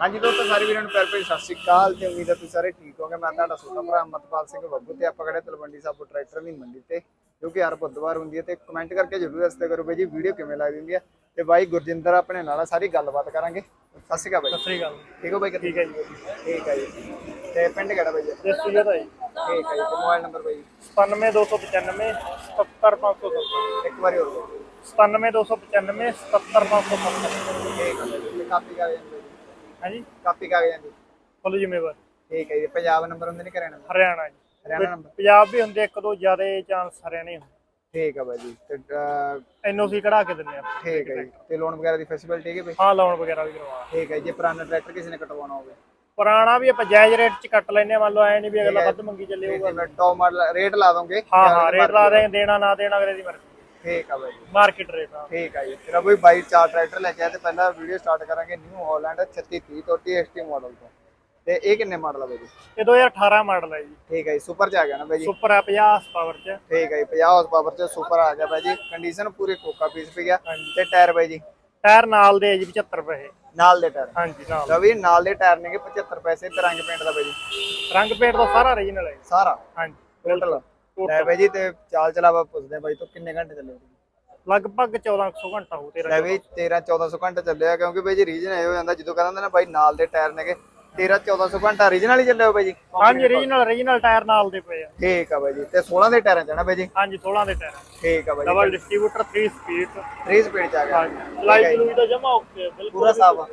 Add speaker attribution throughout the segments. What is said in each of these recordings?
Speaker 1: ਹਾਂਜੀ ਦੋਸਤੋ ਸਾਰੇ ਵੀਰਾਂ ਨੂੰ ਪਿਆਰ ਭਰੀ ਸਤਿ ਸ਼੍ਰੀ ਅਕਾਲ ਤੇ ਉਮੀਦ ਹੈ ਤੁਸੀਂ ਸਾਰੇ ਠੀਕ ਹੋਗੇ ਮੈਂ ਤੁਹਾਡਾ ਛੋਟਾ ਭਰਾ ਅਮਰਪਾਲ ਸਿੰਘ ਬੱਬੂ ਤੇ ਆਪਾਂ ਖੜੇ ਤਲਵੰਡੀ ਸਾਬੋ ਟਰੈਕਟਰ ਦੀ ਮੰਡੀ ਤੇ ਜੋ ਕਿ ਹਰ ਬੁੱਧਵਾਰ ਹੁੰਦੀ ਹੈ ਤੇ ਕਮੈਂਟ ਕਰਕੇ ਜਰੂਰ ਦੱਸਦੇ ਕਰੋ ਬਈ ਜੀ ਵੀਡੀਓ ਕਿਵੇਂ ਲੱਗਦੀ ਹੁੰਦੀ ਹੈ? ਤੇ ਬਾਈ ਗੁਰਜਿੰਦਰ ਆਪਣੇ ਨਾਲ ਸਾਰੀ ਗੱਲਬਾਤ ਕਰਾਂਗੇ। ਸਤਿ ਸ਼੍ਰੀ ਅਕਾਲ ਬਾਈ।
Speaker 2: ਸਤਿ ਸ੍ਰੀ ਅਕਾਲ।
Speaker 1: ਠੀਕ ਹੋ ਬਾਈ?
Speaker 2: ਠੀਕ ਹੈ ਜੀ।
Speaker 1: ਠੀਕ ਹੈ ਜੀ। ਤੇ ਪਿੰਡ ਕਿਹੜਾ ਬਾਈ ਜੀ?
Speaker 2: ਜੱਸੀ ਦਾ ਜੀ।
Speaker 1: ਠੀਕ ਹੈ ਜੀ। ਤੇ ਮੋਬਾਈਲ ਨੰਬਰ ਬਾਈ
Speaker 2: 97295 77570
Speaker 1: ਇੱਕ ਵਾਰੀ ਹੋਰ ਬੋਲੋ।
Speaker 2: 97295 77570
Speaker 1: ਠੀਕ ਹੈ ਕਾਪੀ ਕਾਗਜ਼ਾਂ ਦੀ ਬਾਈ ਜੀ?
Speaker 2: ਹਾਂਜੀ।
Speaker 1: ਕਾਪੀ ਕਾਗਜ਼ਾਂ ਦੀ
Speaker 2: ਫੁੱਲ ਜ਼ਿੰਮੇਵਾਰ।
Speaker 1: ਠੀਕ ਹੈ ਜੀ ਪੰਜਾਬ ਨੰਬਰ ਹੁੰਦੇ ਨਹੀਂ ਕਰਿਆ ਨੰਬਰ
Speaker 2: ਹਰਿਆਣਾ ਜੀ।
Speaker 1: ਹਰਿਆਣਾ ਨੰਬਰ।
Speaker 2: ਪੰਜਾਬ ਵੀ ਹੁੰਦੇ ਇੱਕ ਦੋ ਜ਼ਿਆਦਾ ਚਾਂਸ ਹਰਿਆਣੇ ਹੁੰਦੇ।
Speaker 1: ਠੀਕ ਹੈ ਬਾਈ ਜੀ ਤੇ ਅਹ,
Speaker 2: ਐਨਓਸੀ ਕਢਾ ਕੇ ਦਿੰਦੇ ਆ
Speaker 1: ਠੀਕ ਹੈ ਜੀ ਤੇ ਲੋਨ ਵਗੈਰਾ ਦੀ ਫੈਸਿਲਿਟੀ ਹੈ ਕਿ ਬਾਈ?
Speaker 2: ਹਾਂ ਲੋਨ ਵਗੈਰਾ ਵੀ ਕਰਵਾ
Speaker 1: ਠੀਕ ਹੈ ਜੇ ਪੁਰਾਣਾ ਟਰੈਕਟਰ ਕਿਸੇ ਨੇ ਕਟਵਾਉਣਾ ਹੋਵੇ।
Speaker 2: ਪੁਰਾਣਾ ਵੀ ਆਪਾਂ ਜਾਇਜ਼ ਰੇਟ ਚ ਕੱਟ ਲੈਨੇ ਆ ਮੰਨ ਲਓ ਐ ਨਹੀਂ ਵੀ ਅਗਲਾ ਵੱਧ ਮੰਗੀ ਚੱਲੇ ਹੋਊਗਾ
Speaker 1: ਜਿਵੇਂ ਟੌਪ ਮਾਡਲ ਰੇਟ ਲਾ ਦੋਗੇ
Speaker 2: ਹਾਂ ਹਾਂ ਰੇਟ ਲਾ ਦੇ ਦੇਣਾ ਨਾ ਦੇਣਾ ਅਗਲੇ ਦੀ ਮਰਜ਼ੀ।
Speaker 1: ਠੀਕ ਆ ਬਾਈ
Speaker 2: ਮਾਰਕੀਟ ਰੇਟ ਆ।
Speaker 1: ਠੀਕ ਆ ਜੀ। ਤੇਰਾ ਬਈ ਬਾਈ ਚਾਰ ਟਰੈਕਟਰ ਲੈ ਕੇ ਆਏ ਤੇ ਪਹਿਲਾਂ ਵੀਡੀਓ ਸਟਾਰਟ ਕਰਾਂਗੇ ਨਿਊ ਹਾਲੈਂਡ 3630 ਤੋਂ TST ਮਾਡਲ ਤੋਂ। ਤੇ ਇਹ ਕਿੰਨੇ ਮਾਡਲ ਆ ਬਾਈ ਜੀ?
Speaker 2: ਇਹ 2018 ਮਾਡਲ ਹੈ ਜੀ।
Speaker 1: ਠੀਕ ਹੈ ਜੀ। ਸੁਪਰ ਚ ਆ ਗਿਆ ਨਾ ਬਾਈ ਜੀ?
Speaker 2: ਸੁਪਰ ਆ 50 ਪਾਵਰ ਚ।
Speaker 1: ਠੀਕ ਹੈ ਜੀ। 50 ਹਾਰਸ ਪਾਵਰ ਚ ਸੁਪਰ ਆ ਗਿਆ ਬਾਈ ਜੀ। ਕੰਡੀਸ਼ਨ ਪੂਰੀ ਕੋਕਾ ਪੀਸ ਪਈ ਗਿਆ। ਤੇ ਟਾਇਰ ਬਾਈ ਜੀ?
Speaker 2: ਟਾਇਰ ਨਾਲ ਦੇ ਆ ਜੀ 75 ਰੁਪਏ
Speaker 1: ਨਾਲ ਦੇ ਟਾਇਰ
Speaker 2: ਹਾਂਜੀ ਨਾਲ।
Speaker 1: ਰਵੀ ਨਾਲ ਦੇ ਟਾਇਰ ਨੇਗੇ 75 ਪੈਸੇ। ਤੇ ਰੰਗ ਪੇਂਟ ਦਾ ਬਾਈ ਜੀ?
Speaker 2: ਰੰਗ ਪੇਂਟ ਦਾ ਸਾਰਾ ਓਰੀਜਨਲ ਹੈ।
Speaker 1: ਸਾਰਾ?
Speaker 2: ਹਾਂਜੀ।
Speaker 1: ਟੋਟਲ ਲੈ ਬਾਈ ਜੀ ਤੇ ਚਾਲ ਚਲਾਵਾ ਪੁੱਛਦੇ ਆ ਬਾਈ ਤੋਂ ਕਿੰਨੇ ਘੰਟੇ ਚੱਲੇ
Speaker 2: ਲਗਭਗ 1400 ਘੰਟਾ ਹੋ ਤੇਰਾ
Speaker 1: ਲੈ ਵੀ 13 1400 ਘੰਟਾ ਚੱਲਿਆ ਕਿਉਂਕਿ ਬਾਈ ਜੀ ਰੀਜਨ ਇਹ ਹੋ ਜਾਂਦਾ ਜਦੋਂ ਕਹਿੰਦੇ ਨਾ ਬਾਈ ਨਾਲ ਦੇ ਟਾਇਰ ਨੇਗੇ 13 1400 ਘੰਟਾ ਰੀਜਨਲ ਹੀ ਚੱਲਿਆ ਹੋ ਬਾਈ ਜੀ?
Speaker 2: ਹਾਂਜੀ ਓਰੀਜਨਲ ਓਰੀਜਨਲ ਟਾਇਰ ਨਾਲ ਦੇ ਪਏ ਆ।
Speaker 1: ਠੀਕ ਆ ਬਾਈ ਜੀ ਤੇ 16 ਦੇ ਟਾਇਰਾਂ ਨਾ ਬਾਈ ਜੀ?
Speaker 2: ਹਾਂਜੀ 16 ਦੇ ਟਾਇਰ
Speaker 1: ਠੀਕ ਆ ਬਾਈ
Speaker 2: ਡਬਲ ਡਿਸਟ੍ਰੀਬਿਊਟਰ 3 ਸਪੀਡ
Speaker 1: 3 ਸਪੀਡ ਚ ਆ ਗਿਆ।
Speaker 2: ਹਾਂਜੀ ਲਾਈਟ ਲੂਈ ਦਾ ਜਮਾ ਓਕੇ ਬਿਲਕੁਲ
Speaker 1: ਪੂਰਾ ਸਾਫ਼ ਆ।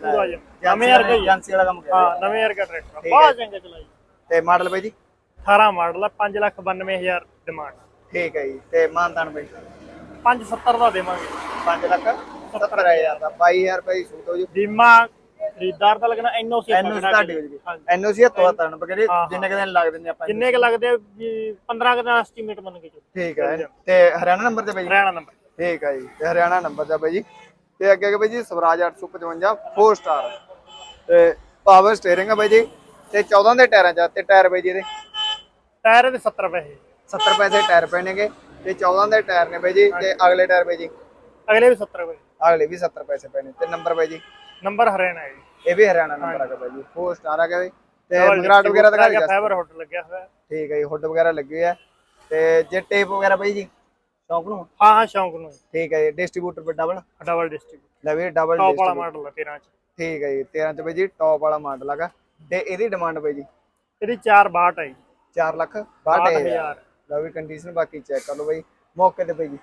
Speaker 2: ਪੂਰਾ ਜਮਾ। ਨਵੇਂ ਵਰਗਾ।
Speaker 1: ਏਜੰਸੀ ਵਾਲਾ ਕੰਮ ਕੀਤਾ
Speaker 2: ਹਾਂ ਨਵੇਂ ਵਰਗਾ ਟਰੈਕਟਰ ਬਹੁਤ ਚੰਗਾ ਚਲਾਈ।
Speaker 1: ਤੇ ਮਾਡਲ ਬਾਈ ਜੀ?
Speaker 2: 18 ਮਾਡਲ ਆ 592000 ਡਿਮਾਂਡ
Speaker 1: ਠੀਕ ਹੈ ਜੀ ਤੇ ਮਾਨਤਾਨ ਬਾਈ?
Speaker 2: 570 ਦਾ ਦੇਵਾਂਗੇ।
Speaker 1: 5 ਲੱਖ 70000 ਦਾ 22000 ਰੁਪਏ ਸੂਟ ਹੋ ਜੀ।
Speaker 2: ਬੀਮਾ ਖਰੀਦਦਾਰ ਦਾ ਲੱਗਣਾ ਐਨਓਸੀ
Speaker 1: ਐਨਓਸੀ ਤੁਹਾਡੀ ਹੋ ਜੀ ਐਨਓਸੀ ਹੱਥੋਂ ਹੱਥਾਂ ਨੂੰ ਕਹਿੰਦੇ ਜਿੰਨੇ ਕੁ ਦਿਨ ਲੱਗਦੇ ਨੇ ਆਪਾਂ ਨੂੰ।
Speaker 2: ਕਿੰਨੇ ਕ ਲੱਗਦੇ ਆ ਵੀ 15 ਕ ਦਾ ਐਸਟੀਮੇਟ ਮੰਨ ਕੇ ਚੱਲੋ।
Speaker 1: ਠੀਕ ਹੈ ਤੇ ਹਰਿਆਣਾ ਨੰਬਰ ਤੇ ਬਾਈ?
Speaker 2: ਹਰਿਆਣਾ ਨੰਬਰ।
Speaker 1: ਠੀਕ ਹੈ ਜੀ ਤੇ ਹਰਿਆਣਾ ਨੰਬਰ ਦਾ ਬਾਈ ਤੇ ਅੱਗੇ ਅੱਗੇ ਬਾਈ ਜੀ ਸਵਰਾਜ 855 4 ਸਟਾਰ ਤੇ ਪਾਵਰ ਸਟੀਅਰਿੰਗ ਆ ਬਾਈ ਜੀ ਤੇ 14 ਦੇ ਟਾਇਰਾਂ ਚ ਆ ਤੇ ਟਾਇਰ ਬਾਈ ਜੀ ਇਹਦੇ।
Speaker 2: ਟਾਇਰ ਦੇ 70 ਪੈਸੇ
Speaker 1: 70 ਪੈਸੇ ਟਾਇਰ ਪਏ ਨੇਗੇ ਤੇ 14 ਦੇ ਟਾਇਰ ਨੇ ਬਾਈ ਜੀ ਤੇ ਅਗਲੇ ਟਾਇਰ ਬਾਈ ਜੀ।
Speaker 2: ਅਗਲੇ ਵੀ 70 ਪੈਸੇ
Speaker 1: ਅਗਲੇ ਵੀ 70 ਪੈਸੇ ਪਏ ਨੇ ਤੇ ਨੰਬਰ ਬਾਈ ਜੀ।
Speaker 2: ਨੰਬਰ ਹਰਿਆਣਾ ਹੈ ਜੀ।
Speaker 1: ਇਹ ਵੀ ਹਰਿਆਣਾ ਨੰਬਰ ਆ ਗਿਆ ਬਾਈ ਜੀ। 4 ਸਟਾਰ ਆ ਗਿਆ ਬਾਈ। ਤੇ ਮਗਰਾਟ ਵਗੈਰਾ ਦਿਖਾ ਦਿਓ
Speaker 2: ਫਾਈਬਰ ਹੋਟਲ ਲੱਗਿਆ ਹੋਇਆ।
Speaker 1: ਠੀਕ ਹੈ ਜੀ ਹੁੱਡ ਵਗੈਰਾ ਲੱਗੀ ਆ। ਤੇ ਜੇ ਟੇਪ ਵਗੈਰਾ ਬਾਈ ਜੀ ਸ਼ੌਂਕ ਨੂੰ?
Speaker 2: ਹਾਂ ਹਾਂ ਸ਼ੌਂਕ ਨੂੰ
Speaker 1: ਠੀਕ ਹੈ ਜੀ ਡਿਸਟ੍ਰੀਬਿਊਟਰ ਵੱਡਾ ਬਣ
Speaker 2: ਡਬਲ ਡਿਸਟ੍ਰੀਬਿਊਟ
Speaker 1: ਲੈ ਵੀ ਡਬਲ
Speaker 2: ਟੌਪ ਵਾਲਾ ਮਾਡਲ ਹੈ 13 ਚ।
Speaker 1: ਠੀਕ ਹੈ ਜੀ 13 ਚ ਬਾਈ ਜੀ ਟੌਪ ਵਾਲਾ ਮਾਡਲ ਹੈਗਾ ਤੇ ਇਹਦੀ ਡਿਮਾਂਡ ਬਾਈ ਜੀ?
Speaker 2: ਇਹਦੀ 4 ਬਾਟ ਹੈ ਜੀ।
Speaker 1: 4 ਲੱਖ 62000
Speaker 2: 62000
Speaker 1: ਲਓ ਵੀ ਕੰਡੀਸ਼ਨ ਬਾਕੀ ਚੈੱਕ ਕਰ ਲਓ ਬਾਈ। ਮੌਕੇ ਤੇ ਬਾਈ। ਜੀ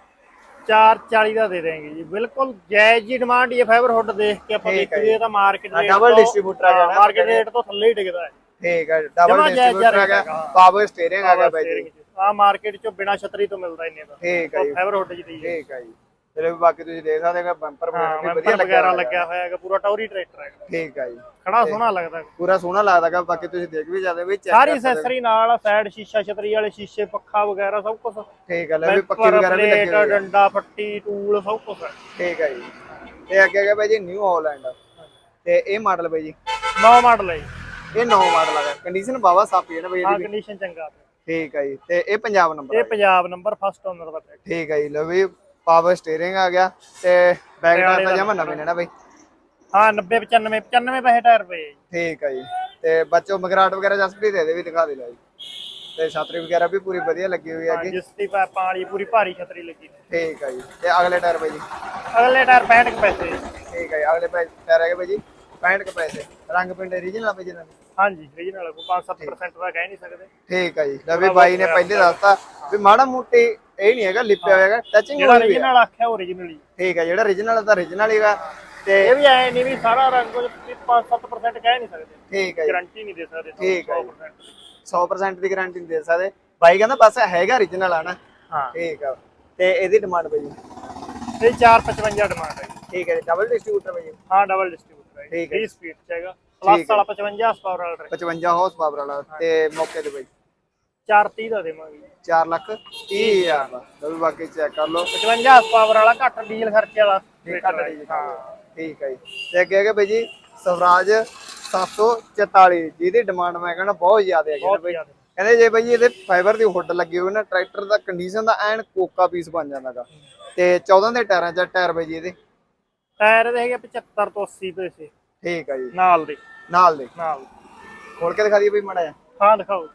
Speaker 2: 440 ਦਾ ਦੇ ਦੇਂਗੇ ਜੀ। ਬਿਲਕੁਲ ਜਾਇਜ਼ ਜੀ ਡਿਮਾਂਡ ਇਹ ਫਾਈਬਰ ਹੁੱਡ ਦੇਖ ਕੇ ਆਪਾਂ
Speaker 1: ਠੀਕ ਹੈ
Speaker 2: ਦੇਖੀਏ ਤਾਂ ਮਾਰਕੀਟ
Speaker 1: ਹਾਂ, double distributor ਆ ਜਾਣਾ
Speaker 2: ਮਾਰਕੀਟ ਰੇਟ ਤੋਂ ਥੱਲੇ ਹੀ ਡਿੱਗਦਾ ਹੈ।
Speaker 1: ਠੀਕ ਹੈ ਡਬਲ
Speaker 2: ਜਮਾਂ ਜਾਇਜ਼
Speaker 1: ਡਿਸਟ੍ਰੀਬਿਊਟਰ ਹੈਗਾ।
Speaker 2: ਹੈਗਾ।
Speaker 1: ਪਾਵਰ ਸਟੀਅਰਿੰਗ ਹੈਗਾ ਬਾਈ ਜੀ।
Speaker 2: ਆ ਮਾਰਕੀਟ ਚੋਂ ਬਿਨਾ ਛਤਰੀ ਤੋਂ ਮਿਲਦਾ ਇੰਨੇ ਦਾ।
Speaker 1: ਠੀਕ ਹੈ ਜੀ।
Speaker 2: ਫਾਈਬਰ ਹੁੱਡ ਜੀ ਦੀ ਹੈ
Speaker 1: ਠੀਕ ਹੈ ਜੀ। ਵੀ ਬਾਕੀ ਤੁਸੀਂ ਦੇਖ ਸਕਦੇ ਹੋ ਬੰਪਰ
Speaker 2: ਹਾਂ ਮੈਂ
Speaker 1: ਵਧੀਆ ਲੱਗਿਆ
Speaker 2: ਵਗੈਰਾ
Speaker 1: ਹੋਇਆ
Speaker 2: ਲੱਗਿਆ ਹੋਇਆ ਹੈਗਾ ਪੂਰਾ ਟੌਰੀ ਟਰੈਕਟਰ ਹੈਗਾ।
Speaker 1: ਠੀਕ ਹੈ ਜੀ।
Speaker 2: ਖੜਾ ਸੋਹਣਾ ਲੱਗਦਾ ਹੈਗਾ।
Speaker 1: ਪੂਰਾ ਸੋਹਣਾ ਲੱਗਦਾ ਹੈਗਾ ਬਾਕੀ ਤੁਸੀਂ ਦੇਖ ਵੀ ਜਾਂਦੇ ਵੀ
Speaker 2: ਸਾਰੀ
Speaker 1: ਹੋ।
Speaker 2: ਅਸੈਸਰੀ ਨਾਲ ਸਾਈਡ ਸ਼ੀਸ਼ਾ ਛਤਰੀ ਵਾਲੇ ਸ਼ੀਸ਼ੇ ਪੱਖਾ ਵਗੈਰਾ ਸਭ ਕੁਝ
Speaker 1: ਠੀਕ ਹੈ ਲੈ ਵੀ ਪੱਕੀ ਵਗੈਰਾ ਵੀ ਲੱਗੀ ਹੋਈ ਹੈ
Speaker 2: ਡੰਡਾ ਫੱਟੀ ਟੂਲ ਸਭ ਕੁਝ ਹੈ।
Speaker 1: ਠੀਕ ਹੈ ਜੀ। ਤੇ ਅੱਗੇ ਅੱਗੇ ਬਾਈ ਜੀ ਨਿਊ ਹਾਲੈਂਡ ਤੇ ਇਹ ਮਾਡਲ ਬਾਈ ਜੀ?
Speaker 2: ਨੌ ਮਾਡਲ ਹੈ।
Speaker 1: ਇਹ ਨੌ ਮਾਡਲ ਹੈਗਾ ਕੰਡੀਸ਼ਨ ਬਾਵਾ ਸਾਫੀ ਹੈ ਨਾ ਬਾਈ
Speaker 2: ਹਾਂ
Speaker 1: ਇਹਦੀ
Speaker 2: ਕੰਡੀਸ਼ਨ ਚੰਗਾ।
Speaker 1: ਠੀਕ ਹੈ ਜੀ। ਤੇ ਇਹ ਪੰਜਾਬ ਨੰਬਰ
Speaker 2: ਇਹ ਪੰਜਾਬ ਨੰਬਰ ਫਸਟ ਓਨਰ ਦਾ
Speaker 1: ਠੀਕ ਹੈ ਜੀ ਲਓ ਵੀ ਪਾਵਰ ਸਟੀਅਰਿੰਗ ਆ ਗਿਆ ਤੇ ਬੈਕ ਟਾਇਰ ਤਾਂ ਜਮਾ ਨਵੇਂ ਨੇ ਨਾ ਬਾਈ।
Speaker 2: ਹਾਂ 90 95 95 ਪੈਸੇ ਟਾਇਰ ਪਏ
Speaker 1: ਠੀਕ ਹੈ ਜੀ। ਤੇ ਬੱਚੋ ਮਗਰਾਟ ਵਗੈਰਾ ਜਸਪ੍ਰੀਤ ਦੇ ਦੇ ਵੀ ਦਿਖਾ ਦੇ ਲਓ ਜੀ। ਤੇ ਛਤਰੀ ਵਗੈਰਾ ਵੀ ਪੂਰੀ ਵਧੀਆ ਲੱਗੀ ਹੋਈ ਹੈਗੀ।
Speaker 2: ਜਿਸ ਦੀ ਪਾਈਪਾਂ ਵਾਲੀ ਪੂਰੀ ਭਾਰੀ ਛਤਰੀ ਲੱਗੀ
Speaker 1: ਠੀਕ ਹੈ ਜੀ। ਤੇ ਅਗਲੇ ਟਾਇਰ ਬਾਈ ਜੀ।
Speaker 2: ਅਗਲੇ ਟਾਇਰ 65 ਕੁ ਪੈਸੇ।
Speaker 1: ਠੀਕ ਹੈ ਜੀ ਅਗਲੇ ਟਾਇਰ ਹੈਗੇ ਬਾਈ ਜੀ 65 ਕੁ ਪੈਸੇ। ਰੰਗ ਪਿੰਡ ਰੀਜਨਲ ਆ ਬਾਈ ਜੀ
Speaker 2: ਹਾਂਜੀ ਰੀਜਨਲ ਕੋ 5-7% ਦਾ ਕਹਿ ਨਹੀਂ ਸਕਦੇ।
Speaker 1: ਠੀਕ ਹੈ ਜੀ। ਲੈ ਵੀ ਬਾਈ ਨੇ ਪਹਿਲੇ ਦੱਸਤਾ ਵੀ ਮਾੜਾ ਮੋਟੀ ਇਹ ਨਹੀਂ ਹੈਗਾ ਲਿਪਿਆ ਹੋਇਆ ਹੈਗਾ ਟੱਚਿੰਗ
Speaker 2: ਜਿਹੜਾ
Speaker 1: ਵਾਲੀ ਵੀ ਹੈ
Speaker 2: ਰੀਜਨਲ ਆਖਿਆ ਰੀਜਨਲ ਹੀ
Speaker 1: ਠੀਕ ਹੈ ਜਿਹੜਾ ਰੀਜਨਲ ਤਾਂ ਰੀਜਨਲ ਹੀਗਾ ਤੇ
Speaker 2: ਇਹ ਵੀ ਐ ਨਹੀਂ ਵੀ ਸਾਰਾ ਰੰਗ 5-7% ਕਹਿ ਨਹੀਂ ਸਕਦੇ।
Speaker 1: ਠੀਕ ਹੈ ਜੀ।
Speaker 2: ਗਾਰੰਟੀ ਨਹੀਂ ਦੇ ਸਕਦੇ
Speaker 1: ਠੀਕ ਹੈ ਜੀ।
Speaker 2: 100%
Speaker 1: 100% ਦੀ ਗਾਰੰਟੀ ਨਹੀਂ ਦੇ ਸਕਦੇ। ਬਾਈ ਕਹਿੰਦਾ ਬਸ ਹੈਗਾ ਰੀਜਨਲ ਆ ਨਾ।
Speaker 2: ਹਾਂ।
Speaker 1: ਠੀਕ ਆ। ਤੇ ਇਹਦੀ ਡਿਮਾਂਡ ਬਾਈ।
Speaker 2: ਇਹ 455 ਡਿਮਾਂਡ ਹੈ ਜੀ।
Speaker 1: ਠੀਕ ਹੈ ਜੀ ਡਬਲ ਡਿਸਟ੍ਰੀਬਿਊਟਰ ਬਾਈ।
Speaker 2: ਹਾਂ ਡਬਲ ਡਿਸਟ੍ਰੀਬਿਊਟਰ ਹੈ
Speaker 1: ਠੀਕ ਹੈ।
Speaker 2: 30 ਸਪੀਡ ਚ ਹੈਗਾ। ਪਲੱਸ। ਵਾਲਾ 55 ਹਸਪਾਵਰ ਵਾਲਾ ਟਰੈਕਟਰ
Speaker 1: 55 ਹਾਰਸ ਪਾਵਰ ਵਾਲਾ। ਤੇ ਮੌਕੇ ਤੇ ਬਾਈ।
Speaker 2: 430 ਦਾ ਦੇਵਾਂਗੇ।
Speaker 1: 4 ਲੱਖ 30 ਹਜ਼ਾਰ ਦਾ। ਲਓ ਵੀ ਬਾਕੀ ਚੈੱਕ ਕਰ ਲਓ।
Speaker 2: 55 ਹਸਪਾਵਰ ਵਾਲਾ ਘੱਟ ਡੀਜ਼ਲ ਖਰਚੇ ਵਾਲਾ।
Speaker 1: ਇਹ ਘੱਟ ਨਹੀਂ ਦਿਖਾਉਂਦੇ। ਠੀਕ ਹੈ ਜੀ। ਤੇ ਅੱਗੇ ਹੈਗਾ ਬਾਈ ਜੀ ਸਵਰਾਜ 744 ਜਿਹਦੀ ਡਿਮਾਂਡ ਮੈਂ ਕਹਿੰਦਾ ਬਹੁਤ ਜ਼ਿਆਦਾ ਹੈਗੀ ਨਾ
Speaker 2: ਬਹੁਤ
Speaker 1: ਬਾਈ।
Speaker 2: ਜ਼ਿਆਦਾ।
Speaker 1: ਕਹਿੰਦੇ ਜੇ ਬਾਈ ਇਹਦੇ ਫਾਈਬਰ ਦੀ ਹੁੱਡ ਲੱਗੀ ਹੋਈ ਨਾ ਟਰੈਕਟਰ ਦਾ ਕੰਡੀਸ਼ਨ ਦਾ ਐਨ ਕੋਕਾ ਪੀਸ ਬਣ ਜਾਂਦਾਗਾ ਤੇ 14 ਦੇ ਟਾਇਰਾਂ ਚ ਟਾਇਰ ਬਾਈ ਜੀ ਇਹਦੇ।
Speaker 2: ਟਾਇਰ ਦੇ ਹੈਗੇ 75 ਤੋਂ 80 ਪੈਸੇ
Speaker 1: ਠੀਕ ਆ ਜੀ।
Speaker 2: ਨਾਲ ਦੇ।
Speaker 1: ਨਾਲ ਦੇ।
Speaker 2: ਨਾਲ।
Speaker 1: ਖੋਲ ਕੇ ਦਿਖਾ ਦਈਏ ਬਈ ਮੜਾ
Speaker 2: ਹਾਂ ਦਿਖਾਓ।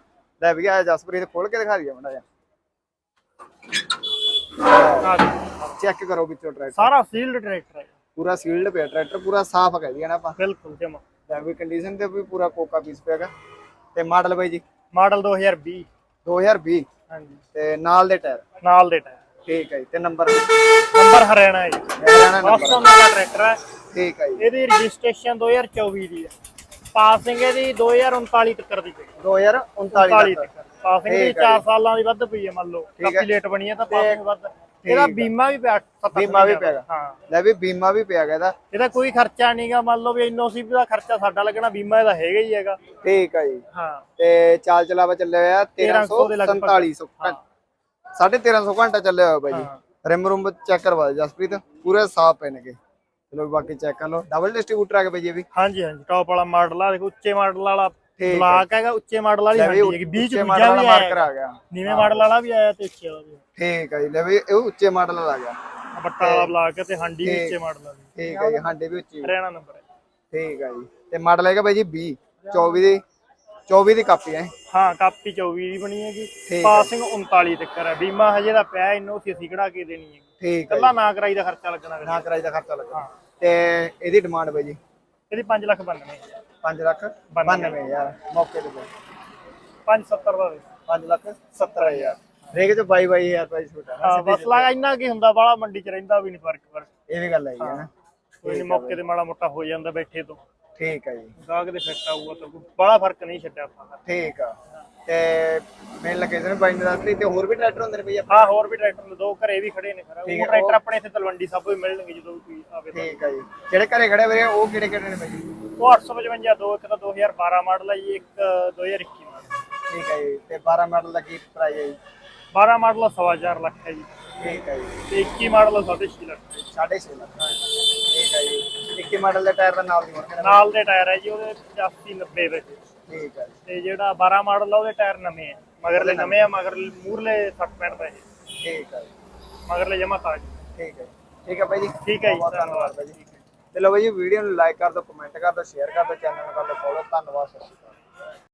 Speaker 1: ਲੈ ਵੀ ਆ ਜਸਪ੍ਰੀਤ ਖੋਲ ਕੇ ਦਿਖਾ ਦਈਏ ਮੜਾ ਜਾ। ਚੈੱਕ ਕਰੋ ਵਿੱਚੋਂ ਟਰੈਕਟਰ।
Speaker 2: ਸਾਰਾ ਸੀਲਡ ਟਰੈਕਟਰ ਹੈ।
Speaker 1: ਪੂਰਾ ਸੀਲਡ ਪਿਆ ਟਰੈਕਟਰ ਪੂਰਾ ਸਾਫ਼ ਕਹਿ ਦਈਏ ਨਾ ਆਪਾਂ।
Speaker 2: ਬਿਲਕੁਲ ਜਮਾ।
Speaker 1: ਲੈ ਵੀ ਕੰਡੀਸ਼ਨ ਤੇ ਵੀ ਪੂਰਾ ਕੋਕਾ ਪੀਸ ਪਿਆਗਾ ਤੇ ਮਾਡਲ ਬਾਈ ਜੀ?
Speaker 2: ਮਾਡਲ 2020
Speaker 1: 2020
Speaker 2: ਹਾਂਜੀ।
Speaker 1: ਤੇ ਨਾਲ ਦੇ ਟਾਇਰ
Speaker 2: ਨਾਲ ਦੇ ਟਾਇਰ
Speaker 1: ਠੀਕ ਹੈ ਜੀ ਤੇ ਨੰਬਰ
Speaker 2: ਨੰਬਰ ਹਰਿਆਣਾ ਹੈ ਜੀ।
Speaker 1: ਹਰਿਆਣਾ ਨੰਬਰ
Speaker 2: ਆਸਟਨ ਦਾ ਟਰੈਕਟਰ ਹੈ।
Speaker 1: ਠੀਕ ਹੈ ਜੀ।
Speaker 2: ਇਹਦੀ ਰਜਿਸਟ੍ਰੇਸ਼ਨ 2024 ਦੀ ਹੈ। ਪਾਸਿੰਗ ਇਹਦੀ 2039 ਤੱਕ ਦੀ ਪਈ।
Speaker 1: 2039
Speaker 2: 39
Speaker 1: ਤੱਕ।
Speaker 2: ਤੱਕ ਪਾਸਿੰਗ ਦੀ
Speaker 1: ਠੀਕ ਹੈ
Speaker 2: 4 ਸਾਲਾਂ ਦੀ ਵੱਧ ਪਈ ਹੈ ਮੰਨ ਲਓ। ਕਾਫੀ ਲੇਟ ਬਣੀ ਹੈ ਤਾਂ ਪਾਸਿੰਗ ਵੱਧ ਇਹਦਾ। ਬੀਮਾ ਵੀ ਪਿਆ
Speaker 1: ਬੀਮਾ ਵੀ। ਪਿਆਗਾ।
Speaker 2: ਹਾਂ।
Speaker 1: ਲੈ ਵੀ ਬੀਮਾ ਵੀ ਪਿਆਗਾ ਇਹਦਾ।
Speaker 2: ਇਹਦਾ ਕੋਈ ਖਰਚਾ ਨਹੀਂਗਾ ਮੰਨ ਲਓ ਵੀ ਇਨੋਸੀ ਦਾ ਖਰਚਾ ਸਾਡਾ ਲੱਗਣਾ ਬੀਮਾ ਇਹਦਾ ਹੈਗਾ ਹੀ ਹੈਗਾ।
Speaker 1: ਠੀਕ ਹੈ ਜੀ।
Speaker 2: ਹਾਂ।
Speaker 1: ਤੇ ਚਾਲ ਚਲਾਵਾ ਚੱਲਿਆ ਹੋਇਆ
Speaker 2: 1300 ਦੇ ਲਗਭਗ।
Speaker 1: 1347 ਸਾਢੇ 1300 ਘੰਟਾ ਚੱਲਿਆ ਹੋਇਆ ਬਾਈ ਜੀ। ਰਿਮ ਰੂਮ ਚੈੱਕ ਕਰਵਾ ਜਸਪ੍ਰੀਤ। ਪੂਰੇ ਸਾਫ਼ ਪਏ ਨੇਗੇ ਚਲੋ ਬਾਕੀ ਚੈੱਕ ਕਰ ਲਓ। ਡਬਲ ਡਿਸਟ੍ਰੀਬਿਊਟਰ ਆ ਗਿਆ ਬਾਈ ਜੀ ਇਹ ਵੀ।
Speaker 2: ਹਾਂਜੀ ਹਾਂਜੀ। ਟੌਪ ਵਾਲਾ ਮਾਡਲ ਆ ਦੇਖੋ ਉੱਚੇ ਮਾਡਲ ਵਾਲਾ। ਬਲਾਕ ਹੈਗਾ ਉੱਚੇ ਮਾਡਲ ਵਾਲੀ ਹੰਡੀ ਹੈਗੀ। ਬੀਚ
Speaker 1: ਉੱਚੇ
Speaker 2: ਦੂਜਾ
Speaker 1: ਮਾਡਲ ਵਾਲਾ
Speaker 2: ਵੀ
Speaker 1: ਮਾਰਕਰ ਆ ਗਿਆ।
Speaker 2: ਨੀਵੇਂ ਮਾਡਲ ਵਾਲਾ ਵੀ ਆਇਆ ਤੇ ਉੱਚੇ ਵਾਲਾ ਵੀ
Speaker 1: ਠੀਕ ਹੈ ਜੀ। ਲੈ ਵੀ ਇਹ ਉੱਚੇ ਮਾਡਲ ਵਾਲਾ ਆ ਗਿਆ।
Speaker 2: ਬੱਟਾ ਵਾਲਾ ਬਲਾਕ ਹੈ ਤੇ ਹੰਡੀ ਵੀ ਉੱਚੇ ਮਾਡਲ ਵਾਲੀ।
Speaker 1: ਠੀਕ ਹੈ ਜੀ ਹਾਂਡੇ ਵੀ ਉੱਚੀ
Speaker 2: ਹਰਿਆਣਾ ਨੰਬਰ ਹੈ।
Speaker 1: ਠੀਕ ਹੈ ਜੀ। ਤੇ ਮਾਡਲ ਹੈਗਾ ਬਾਈ ਜੀ 20 24 ਦੀ। 24 ਦੀ ਕਾਪੀ ਹੈ।
Speaker 2: ਹਾਂ ਕਾਪੀ 24 ਦੀ ਬਣੀ ਹੈਗੀ।
Speaker 1: ਹੈ।
Speaker 2: ਪਾਸਿੰਗ 39 ਤੱਕ ਹੈ। ਬੀਮਾ ਹਜੇ ਦਾ ਪਿਆ ਇਹਨੂੰ ਅਸੀਂ ਅਸੀਂ ਕਢਾ ਕੇ ਦੇਣੀ ਹੈ
Speaker 1: ਠੀਕ ਹੈ
Speaker 2: ਕੱਲਾ ਨਾ ਕਰਾਈ ਦਾ ਖਰਚਾ ਲੱਗਣਾ। ਇਹਦਾ।
Speaker 1: ਨਾ ਕਿਰਾਏ ਦਾ ਖਰਚਾ ਲੱਗਾ ਤੇ ਇਹਦੀ ਡਿਮਾਂਡ ਬਾਈ ਜੀ?
Speaker 2: ਇਹਦੀ 5 ਲੱਖ ਬਣਨੇ
Speaker 1: 5 ਲੱਖ 92 ਯਾਰ ਮੌਕੇ ਤੇ
Speaker 2: 570 ਦਾ ਦੇ।
Speaker 1: 5 ਲੱਖ 70 ਹਜ਼ਾਰ। ਰੇਗ ਚ ਬਾਈ ਬਾਈ ਹਜ਼ਾਰ ਰੁਪਏ ਛੋਟਾ।
Speaker 2: ਹਾਂ ਬਸ ਲਾ ਇੰਨਾ ਕੀ ਹੁੰਦਾ ਬਾਲਾ ਮੰਡੀ ਚ ਰਹਿੰਦਾ ਵੀ ਨਹੀਂ ਫ਼ਰਕ ਫ਼ਰਕ।
Speaker 1: ਇਹ ਵੀ ਗੱਲ ਹੈਗੀ ਹੈ ਨਾ।
Speaker 2: ਕੋਈ ਨੀ ਮੌਕੇ ਤੇ ਮਾੜਾ ਮੋਟਾ ਹੋ ਜਾਂਦਾ ਬੈਠੇ ਤੋਂ।
Speaker 1: ਠੀਕ ਹੈ ਜੀ।
Speaker 2: ਗਾਹਕ ਦੇ ਫਿੱਟ ਆਊਗਾ ਤਾਂ ਕੋਈ ਬਾਲਾ ਫ਼ਰਕ ਨਹੀਂ ਛੱਡਿਆ ਆਪਾਂ
Speaker 1: ਠੀਕ ਆ। ਤੇ ਮੇਨ ਲੋਕੇਸ਼ਨ ਬਾਈ ਇੰਡਸਟਰੀ ਤੇ ਹੋਰ ਵੀ ਟਰੈਕਟਰ ਹੁੰਦੇ ਨੇ ਬਈ
Speaker 2: ਹਾਂ ਹੋਰ ਵੀ ਟਰੈਕਟਰ ਨੇ ਦੋ ਘਰੇ ਵੀ ਖੜੇ ਨੇ
Speaker 1: ਠੀਕ
Speaker 2: ਉਹ ਟਰੈਕਟਰ ਆਪਣੇ ਇੱਥੇ ਤਲਵੰਡੀ ਸਾਬੋ ਵੀ ਮਿਲਣਗੇ ਜਦੋਂ ਕੋਈ ਆਵੇ
Speaker 1: ਠੀਕ ਆ ਜੀ। ਜਿਹੜੇ ਘਰੇ ਖੜੇ ਵੀਰੇ ਉਹ ਕਿਹੜੇ ਕਿਹੜੇ ਨੇ ਬਾਈ?
Speaker 2: ਉਹ 855 ਦੋ ਇੱਕ ਤਾਂ 2012 ਮਾਡਲ ਹੈ ਜੀ ਇੱਕ 2021 ਮਾਡਲ।
Speaker 1: ਠੀਕ ਹੈ ਜੀ। ਤੇ 12 ਮਾਡਲ ਦਾ ਕੀ ਪ੍ਰਾਈਸ ਹੈ ਜੀ?
Speaker 2: 12 ਮਾਡਲ 4.5 ਲੱਖ ਹੈ ਜੀ।
Speaker 1: ਠੀਕ ਹੈ ਜੀ।
Speaker 2: ਤੇ 21 ਮਾਡਲ 6.5 ਲੱਖ। ਹੈ ਜੀ।
Speaker 1: 6.5 ਲੱਖ। ਠੀਕ ਹੈ ਜੀ 21 ਮਾਡਲ ਦੇ ਟਾਇਰ ਦਾ ਨਾਲ ਦੀ ਹੋਰ
Speaker 2: ਨਾਲ ਦੇ ਟਾਇਰ ਹੈ ਜੀ ਉਹਦੇ 85 90 ਵਿੱਚ
Speaker 1: ਠੀਕ ਹੈ
Speaker 2: ਤੇ ਜਿਹੜਾ 12 ਮਾਡਲ ਆ ਉਹਦੇ ਟਾਇਰ ਨਵੇਂ ਆ। ਮਗਰਲੇ ਨਵੇਂ ਆ। ਮਗਰਲੇ ਮੂਰਲੇ 60 ਪੈਂਟ ਦਾ ਇਹ।
Speaker 1: ਠੀਕ ਹੈ ਜੀ।
Speaker 2: ਮਗਰਲੇ ਜਮਾ ਤਾਜ।
Speaker 1: ਠੀਕ ਹੈ। ਠੀਕ ਹੈ ਜੀ
Speaker 2: ਠੀਕ ਹੈ ਜੀ,
Speaker 1: ਧੰਨਵਾਦ ਵੀਡੀਓ ਨੂੰ ਲਾਈਕ ਕਰ ਦਿਓ ਕਮੈਂਟ ਕਰ ਦਿਓ ਸ਼ੇਅਰ ਕਰ ਦਿਓ ਚੈਨਲ ਨੂੰ ਕਰ ਦਿਓ ਫੋਲੋ ਧੰਨਵਾਦ ਸਤਿ ਸ਼੍ਰੀ ਅਕਾਲ।